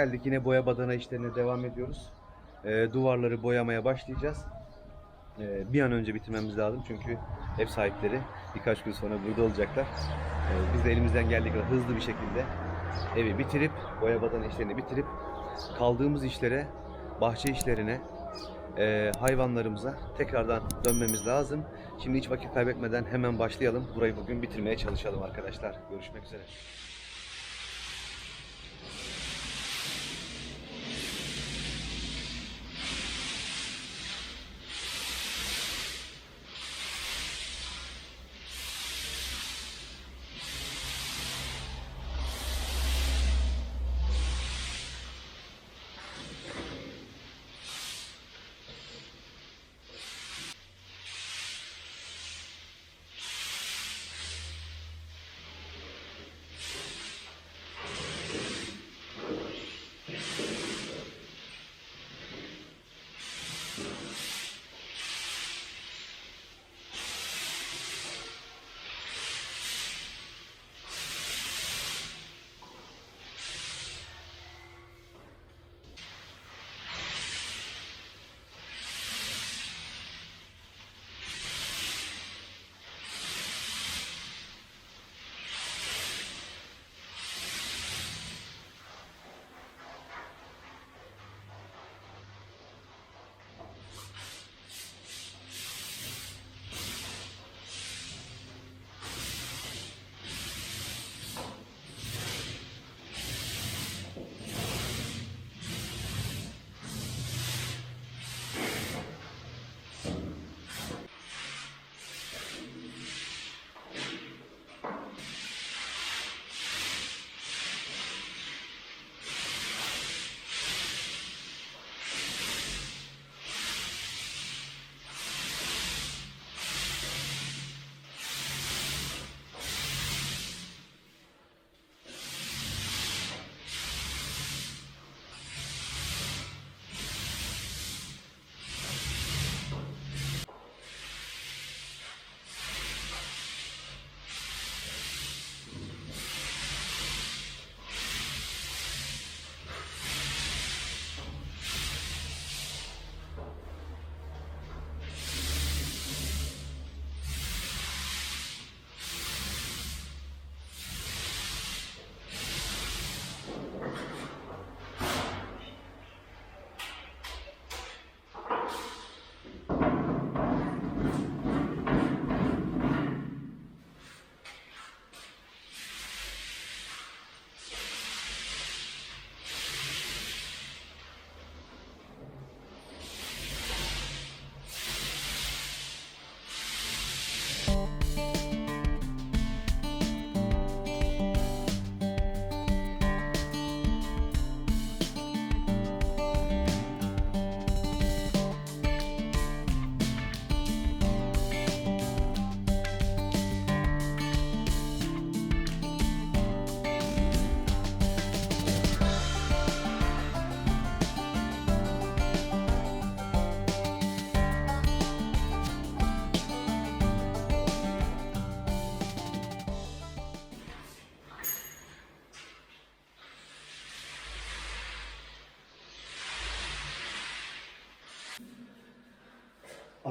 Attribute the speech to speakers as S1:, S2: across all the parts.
S1: geldik yine boya badana işlerine devam ediyoruz. Ee, duvarları boyamaya başlayacağız. Ee, bir an önce bitirmemiz lazım çünkü ev sahipleri birkaç gün sonra burada olacaklar. Ee, biz de elimizden geldiği kadar hızlı bir şekilde evi bitirip, boya badana işlerini bitirip kaldığımız işlere, bahçe işlerine, e, hayvanlarımıza tekrardan dönmemiz lazım. Şimdi hiç vakit kaybetmeden hemen başlayalım. Burayı bugün bitirmeye çalışalım arkadaşlar. Görüşmek üzere.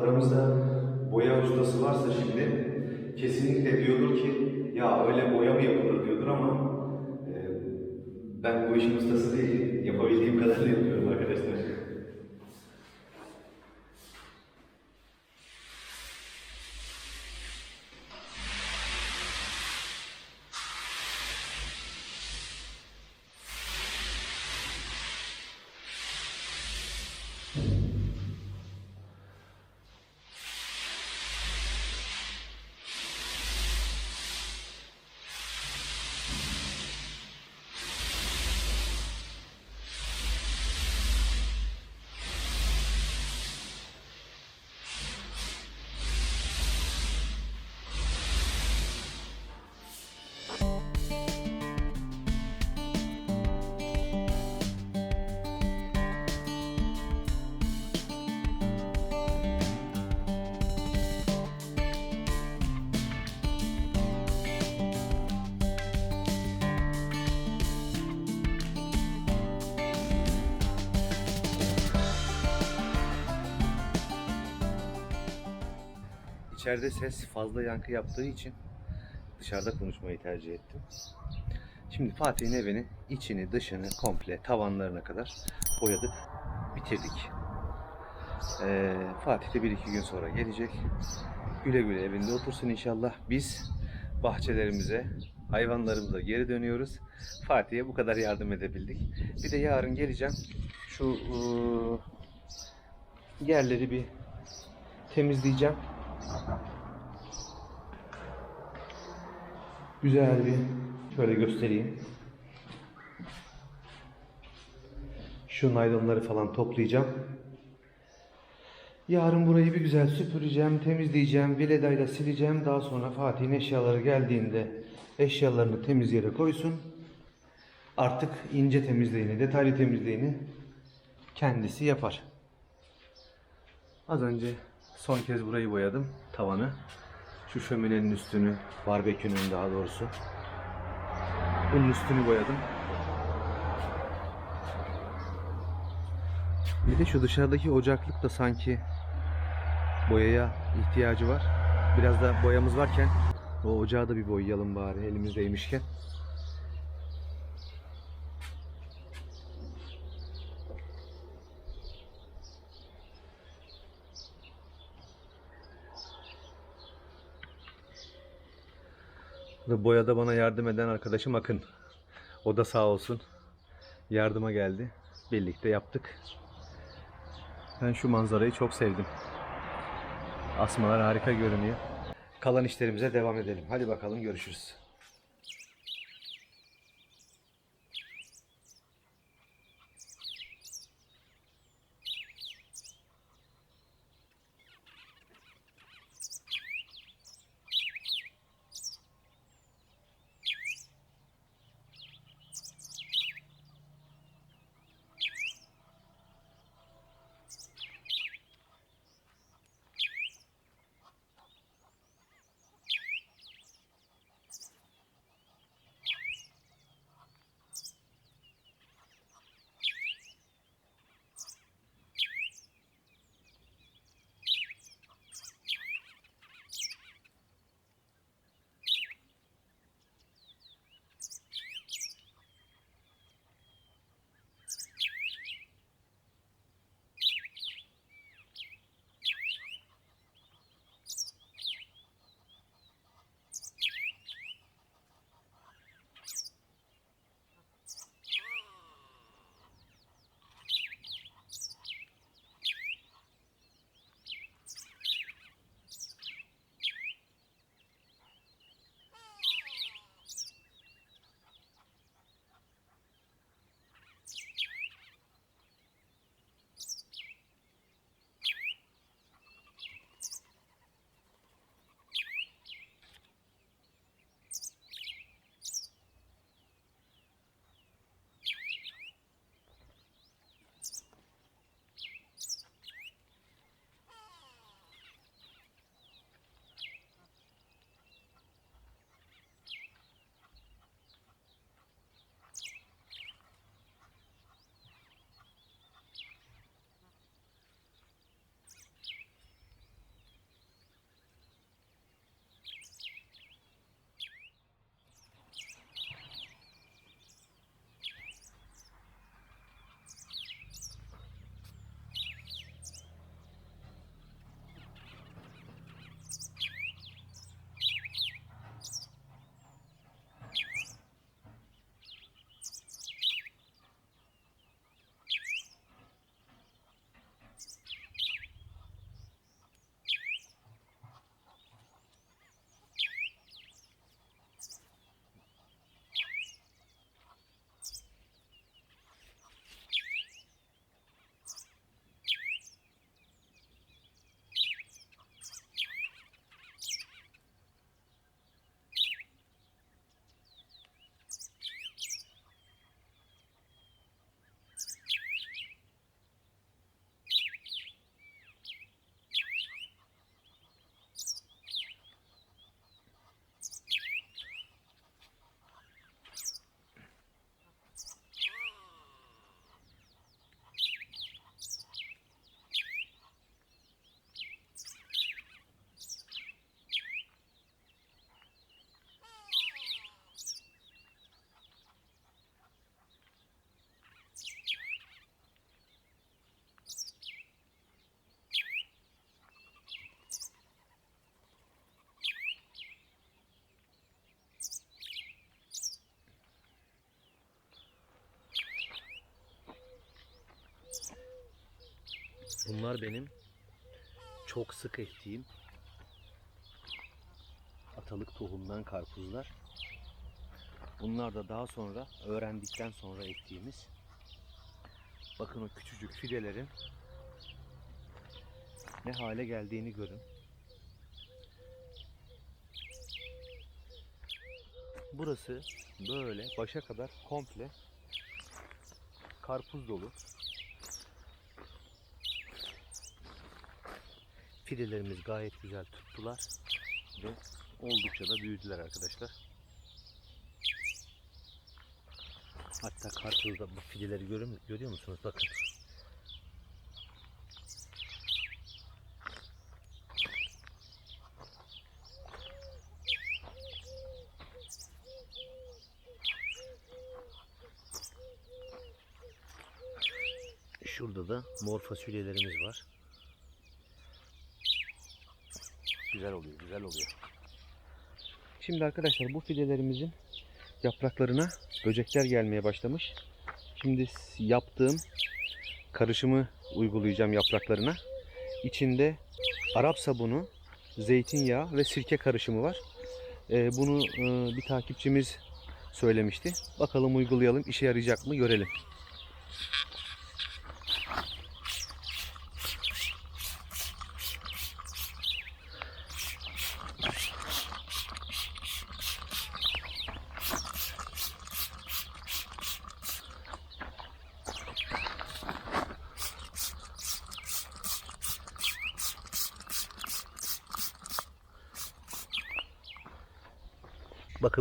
S1: Aramızda boya ustası varsa şimdi kesinlikle diyordur ki ya öyle boya mı yapılır diyordur ama e, ben bu işin ustası değilim. Yapabildiğim kadarıyla yapıyorum arkadaşlar. İçeride ses fazla yankı yaptığı için dışarıda konuşmayı tercih ettim. Şimdi Fatih'in evini içini dışını komple tavanlarına kadar boyadık. Bitirdik. Ee, Fatih de bir iki gün sonra gelecek. Güle güle evinde otursun inşallah. Biz bahçelerimize, hayvanlarımıza geri dönüyoruz. Fatih'e bu kadar yardım edebildik. Bir de yarın geleceğim. Şu ıı, yerleri bir temizleyeceğim. Güzel bir şöyle göstereyim. Şu naylonları falan toplayacağım. Yarın burayı bir güzel süpüreceğim, temizleyeceğim, viledayla sileceğim. Daha sonra Fatih'in eşyaları geldiğinde eşyalarını temiz yere koysun. Artık ince temizliğini, detaylı temizliğini kendisi yapar. Az önce son kez burayı boyadım, tavanı. Şu şöminenin üstünü, barbekünün daha doğrusu. Bunun üstünü boyadım. Bir de şu dışarıdaki ocaklık da sanki boyaya ihtiyacı var. Biraz da boyamız varken o ocağı da bir boyayalım bari elimizdeymişken. Ve boyada bana yardım eden arkadaşım Akın. O da sağ olsun. Yardıma geldi. Birlikte yaptık. Ben şu manzarayı çok sevdim. Asmalar harika görünüyor. Kalan işlerimize devam edelim. Hadi bakalım görüşürüz.
S2: Bunlar benim çok sık ektiğim atalık tohumdan karpuzlar. Bunlar da daha sonra öğrendikten sonra ektiğimiz bakın o küçücük fidelerin ne hale geldiğini görün. Burası böyle başa kadar komple karpuz dolu. Fidelerimiz gayet güzel tuttular ve oldukça da büyüdüler arkadaşlar. Hatta karpuzda bu fideleri görüyor, görüyor musunuz? Bakın. Şurada da mor fasulyelerimiz var. Güzel oluyor, güzel oluyor.
S1: Şimdi arkadaşlar bu fidelerimizin yapraklarına böcekler gelmeye başlamış. Şimdi yaptığım karışımı uygulayacağım yapraklarına. İçinde Arap sabunu, zeytinyağı ve sirke karışımı var. Ee, bunu e, bir takipçimiz söylemişti. Bakalım uygulayalım, işe yarayacak mı görelim.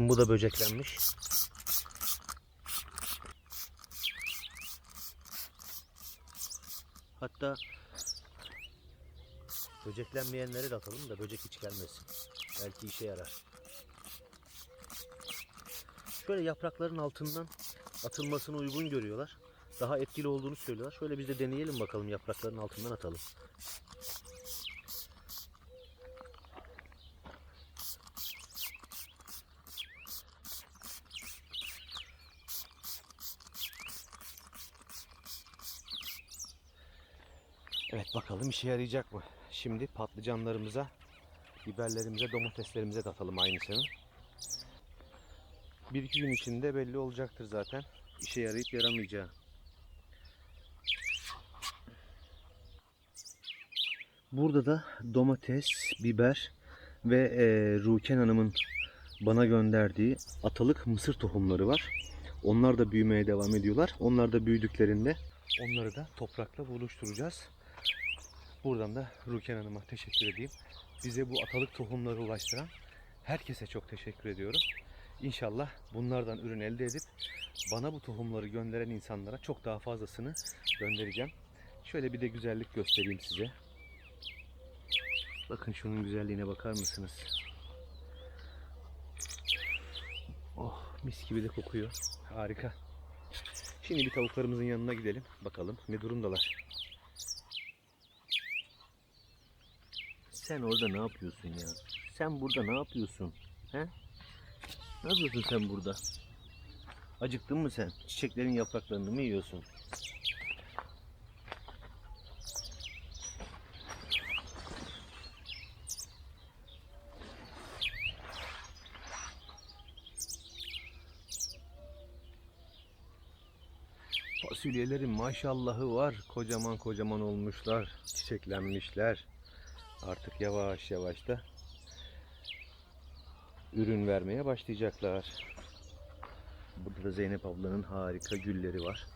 S2: Bu da böceklenmiş. Hatta böceklenmeyenleri de atalım da böcek hiç gelmesin. Belki işe yarar. Şöyle yaprakların altından atılmasını uygun görüyorlar. Daha etkili olduğunu söylüyorlar. Şöyle biz de deneyelim bakalım yaprakların altından atalım.
S1: Evet bakalım işe yarayacak mı? Şimdi patlıcanlarımıza, biberlerimize, domateslerimize de atalım aynısını. Bir iki gün içinde belli olacaktır zaten. İşe yarayıp yaramayacağı. Burada da domates, biber ve e, Ruken Hanım'ın bana gönderdiği atalık mısır tohumları var. Onlar da büyümeye devam ediyorlar. Onlar da büyüdüklerinde onları da toprakla buluşturacağız. Buradan da Ruken Hanım'a teşekkür edeyim. Bize bu atalık tohumları ulaştıran herkese çok teşekkür ediyorum. İnşallah bunlardan ürün elde edip bana bu tohumları gönderen insanlara çok daha fazlasını göndereceğim. Şöyle bir de güzellik göstereyim size. Bakın şunun güzelliğine bakar mısınız? Oh mis gibi de kokuyor. Harika. Şimdi bir tavuklarımızın yanına gidelim. Bakalım ne durumdalar.
S2: Sen orada ne yapıyorsun ya? Sen burada ne yapıyorsun? He? Ne yapıyorsun sen burada? Acıktın mı sen? Çiçeklerin yapraklarını mı yiyorsun?
S1: Fasulyelerin maşallahı var. Kocaman kocaman olmuşlar. Çiçeklenmişler. Artık yavaş yavaş da ürün vermeye başlayacaklar.
S2: Burada da Zeynep ablanın harika gülleri var.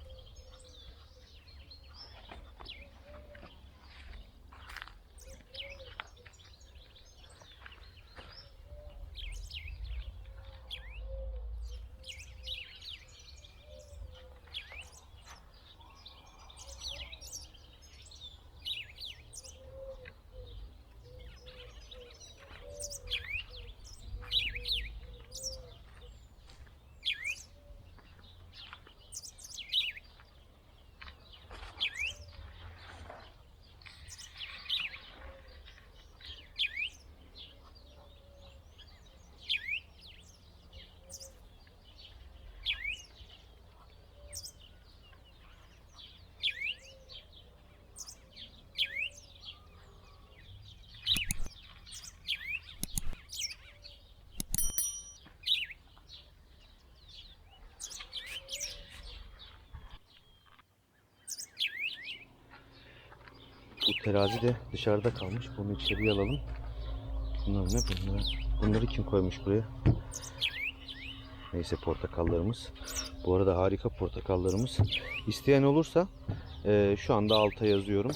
S1: Terazi de dışarıda kalmış. Bunu içeriye alalım. Bunlar ne? Bunlar, bunları kim koymuş buraya? Neyse portakallarımız. Bu arada harika portakallarımız. İsteyen olursa e, şu anda alta yazıyorum.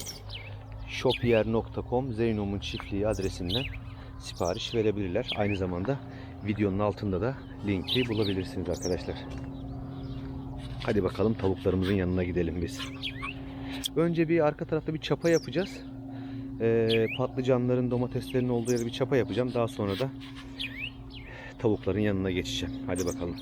S1: shopier.com Zeynom'un çiftliği adresinden sipariş verebilirler. Aynı zamanda videonun altında da linki bulabilirsiniz arkadaşlar. Hadi bakalım tavuklarımızın yanına gidelim biz. Önce bir arka tarafta bir çapa yapacağız. Ee, patlıcanların, domateslerin olduğu yere bir çapa yapacağım. Daha sonra da tavukların yanına geçeceğim. Hadi bakalım.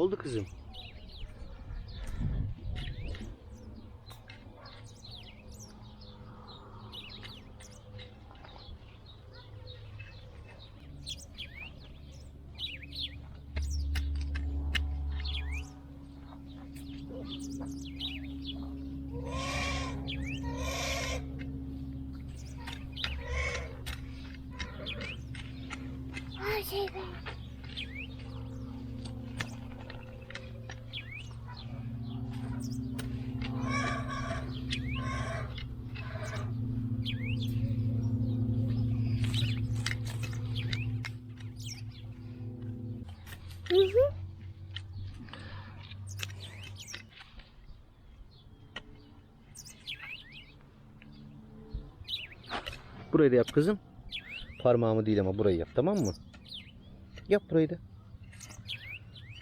S1: Oldu kızım? Burayı da yap kızım. Parmağımı değil ama burayı yap tamam mı? Yap burayı da.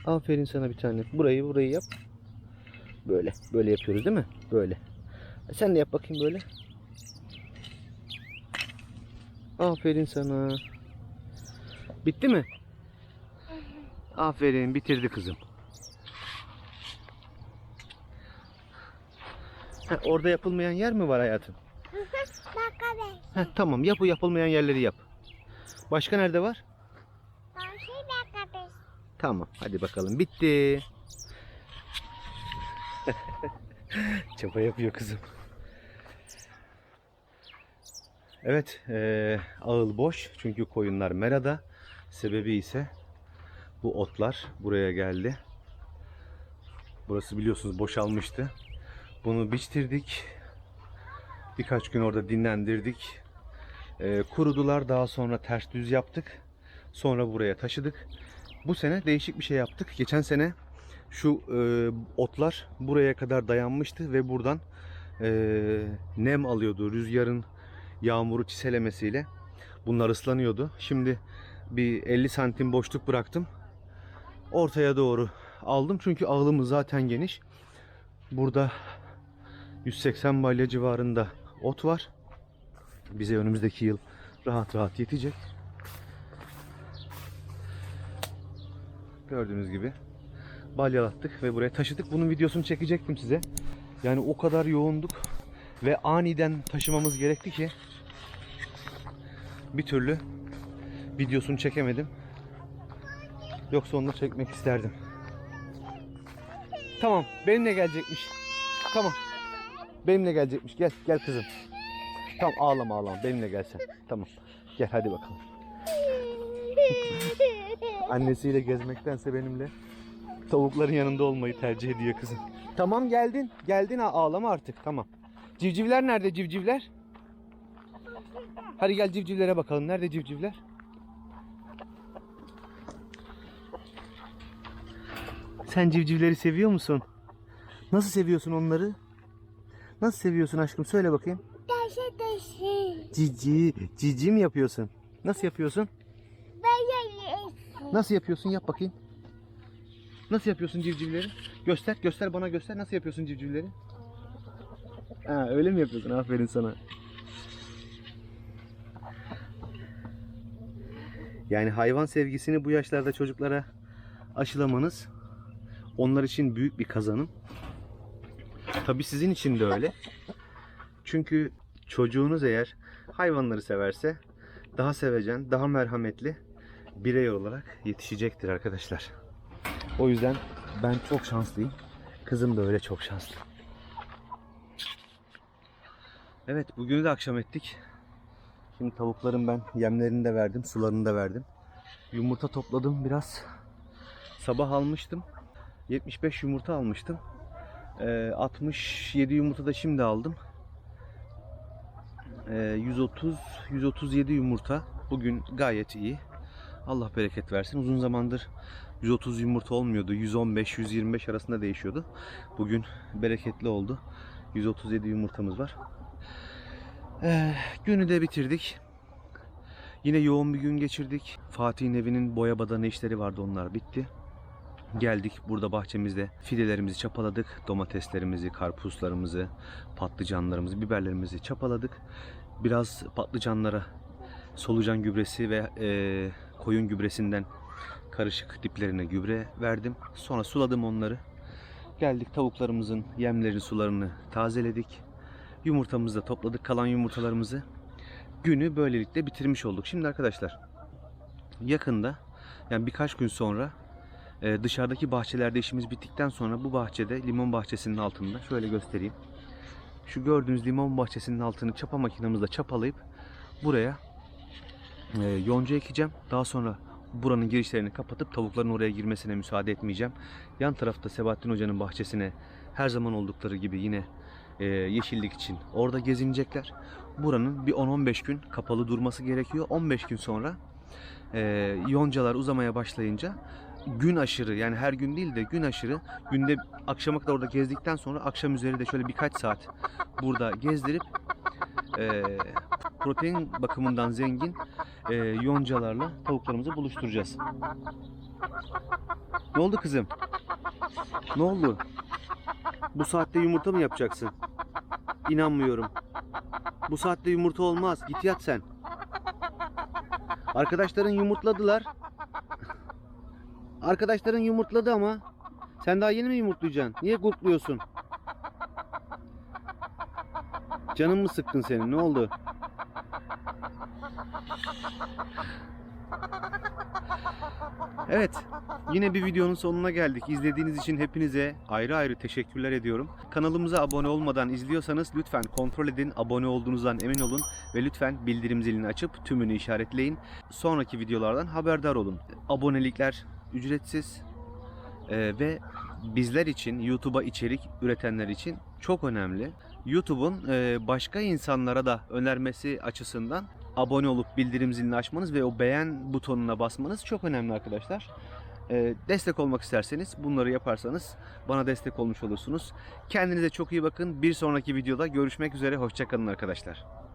S1: Aferin sana bir tane. Burayı burayı yap. Böyle. Böyle yapıyoruz değil mi? Böyle. Sen de yap bakayım böyle. Aferin sana. Bitti mi? Aferin bitirdi kızım. Ha, orada yapılmayan yer mi var hayatım?
S3: Be.
S1: Heh, tamam yap o yapılmayan yerleri yap. Başka nerede var?
S3: Şey baka be.
S1: Tamam hadi bakalım bitti. Çapa yapıyor kızım. Evet eee ağıl boş çünkü koyunlar merada. Sebebi ise bu otlar buraya geldi. Burası biliyorsunuz boşalmıştı. Bunu biçtirdik. Birkaç gün orada dinlendirdik. Eee, kurudular daha sonra ters düz yaptık. Sonra buraya taşıdık. Bu sene değişik bir şey yaptık. Geçen sene şu e, otlar buraya kadar dayanmıştı ve buradan e, nem alıyordu. Rüzgarın yağmuru çiselemesiyle bunlar ıslanıyordu. Şimdi bir 50 santim boşluk bıraktım. Ortaya doğru aldım çünkü ağlımız zaten geniş. Burada 180 balya civarında ot var. Bize önümüzdeki yıl rahat rahat yetecek. Gördüğünüz gibi balyalattık ve buraya taşıdık. Bunun videosunu çekecektim size. Yani o kadar yoğunduk ve aniden taşımamız gerekti ki bir türlü videosunu çekemedim. Yoksa onu da çekmek isterdim. Tamam, benimle gelecekmiş. Tamam. Benimle gelecekmiş. Gel, gel kızım. Tamam ağlama ağlama. Benimle gelsen. Tamam. Gel hadi bakalım. Annesiyle gezmektense benimle tavukların yanında olmayı tercih ediyor kızım. Tamam geldin. Geldin ha ağlama artık. Tamam. Civcivler nerede civcivler? Hadi gel civcivlere bakalım. Nerede civcivler? Sen civcivleri seviyor musun? Nasıl seviyorsun onları? Nasıl seviyorsun aşkım? Söyle bakayım.
S3: Taşı taşı.
S1: Cici, cici mi yapıyorsun? Nasıl yapıyorsun?
S3: Böyle
S1: Nasıl yapıyorsun? Yap bakayım. Nasıl yapıyorsun civcivleri? Göster, göster bana göster. Nasıl yapıyorsun civcivleri? Ha, öyle mi yapıyorsun? Aferin sana. Yani hayvan sevgisini bu yaşlarda çocuklara aşılamanız onlar için büyük bir kazanım. Tabii sizin için de öyle. Çünkü çocuğunuz eğer hayvanları severse daha sevecen, daha merhametli birey olarak yetişecektir arkadaşlar. O yüzden ben çok şanslıyım. Kızım da öyle çok şanslı. Evet bugünü de akşam ettik. Şimdi tavukların ben yemlerini de verdim, sularını da verdim. Yumurta topladım biraz. Sabah almıştım. 75 yumurta almıştım. Ee, 67 yumurta da şimdi aldım. Ee, 130 137 yumurta bugün gayet iyi. Allah bereket versin. Uzun zamandır 130 yumurta olmuyordu. 115 125 arasında değişiyordu. Bugün bereketli oldu. 137 yumurtamız var. Ee, günü de bitirdik. Yine yoğun bir gün geçirdik. Fatih'in evinin boya badana işleri vardı onlar bitti. Geldik burada bahçemizde fidelerimizi çapaladık. Domateslerimizi, karpuzlarımızı, patlıcanlarımızı, biberlerimizi çapaladık. Biraz patlıcanlara solucan gübresi ve e, koyun gübresinden karışık diplerine gübre verdim. Sonra suladım onları. Geldik tavuklarımızın yemlerini, sularını tazeledik. Yumurtamızı da topladık, kalan yumurtalarımızı. Günü böylelikle bitirmiş olduk. Şimdi arkadaşlar yakında yani birkaç gün sonra e, dışarıdaki bahçelerde işimiz bittikten sonra bu bahçede limon bahçesinin altında şöyle göstereyim. Şu gördüğünüz limon bahçesinin altını çapa makinemizle çapalayıp buraya e, yonca ekeceğim. Daha sonra buranın girişlerini kapatıp tavukların oraya girmesine müsaade etmeyeceğim. Yan tarafta Sebahattin Hoca'nın bahçesine her zaman oldukları gibi yine e, yeşillik için orada gezinecekler. Buranın bir 10-15 gün kapalı durması gerekiyor. 15 gün sonra e, yoncalar uzamaya başlayınca gün aşırı yani her gün değil de gün aşırı günde akşama kadar orada gezdikten sonra akşam üzeri de şöyle birkaç saat burada gezdirip e, protein bakımından zengin e, yoncalarla tavuklarımızı buluşturacağız. Ne oldu kızım? Ne oldu? Bu saatte yumurta mı yapacaksın? İnanmıyorum. Bu saatte yumurta olmaz. Git yat sen. Arkadaşların yumurtladılar. Arkadaşların yumurtladı ama. Sen daha yeni mi yumurtlayacaksın? Niye gurtluyorsun? Canın mı sıkkın senin? Ne oldu? Evet, yine bir videonun sonuna geldik. İzlediğiniz için hepinize ayrı ayrı teşekkürler ediyorum. Kanalımıza abone olmadan izliyorsanız lütfen kontrol edin, abone olduğunuzdan emin olun ve lütfen bildirim zilini açıp tümünü işaretleyin. Sonraki videolardan haberdar olun. Abonelikler ücretsiz Ee, ve bizler için, YouTube'a içerik üretenler için çok önemli. YouTube'un e, başka insanlara da önermesi açısından abone olup bildirim zilini açmanız ve o beğen butonuna basmanız çok önemli arkadaşlar. Ee, destek olmak isterseniz bunları yaparsanız bana destek olmuş olursunuz. Kendinize çok iyi bakın. Bir sonraki videoda görüşmek üzere. Hoşçakalın arkadaşlar.